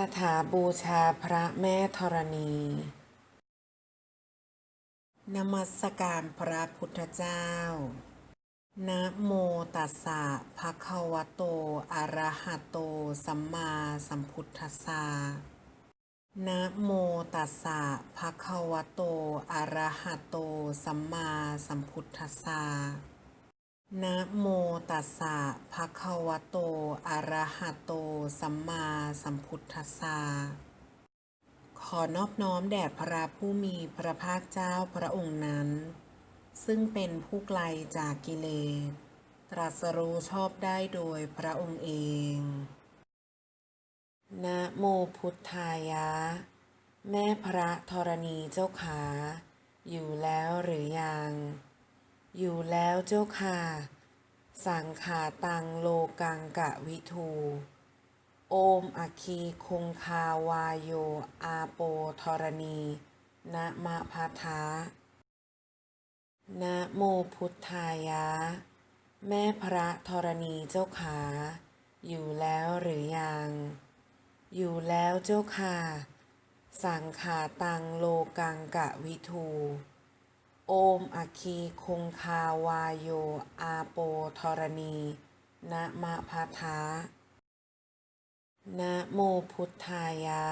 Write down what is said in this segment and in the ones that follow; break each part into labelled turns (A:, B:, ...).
A: คาถาบูชาพระแม่ธรณี นมัสการพระพุทธเจ้า นะโมตัสสะภะคะวะโต อะระหะโต สัมมาสัมพุทธัสสะ นะโมตัสสะภะคะวะโต อะระหะโต สัมมาสัมพุทธัสสะ นะโมตัสสะภะคะวะโต อะระหะโต สัมมาสัมพุทธัสสะ ขอนอบน้อมแด่พระผู้มีพระภาคเจ้าพระองค์นั้น ซึ่งเป็นผู้ไกลจากกิเลส ตรัสรู้ชอบได้โดยพระองค์เอง นะโมพุทธายะ แม่พระธรณีเจ้าขา อยู่แล้วหรือยัง อยู่แล้วเจ้าค่ะสังขาตังโลกังกะวิทู โอมอคีคงคาวายโยอาโปธรณีนะมะพะทะนะโมพุทธายะ แม่พระธรณีเจ้าขา อยู่แล้วหรือยัง อยู่แล้วเจ้าค่ะ สังขาตังโลกังกะวิทู โอมอคีคงคาวายโยอาโปธรณีนะมะพะทะนะโมพุทธายะ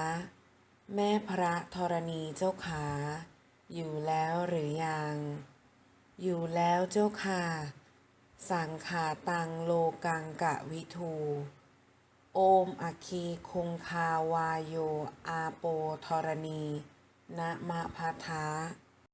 A: แม่พระธรณีเจ้าขา อยู่แล้วหรือยัง อยู่แล้วเจ้าค่ะ สังขาตังโลกังกะวิทู โอมอคีคงคาวายโยอาโปธรณีนะมะพะทะ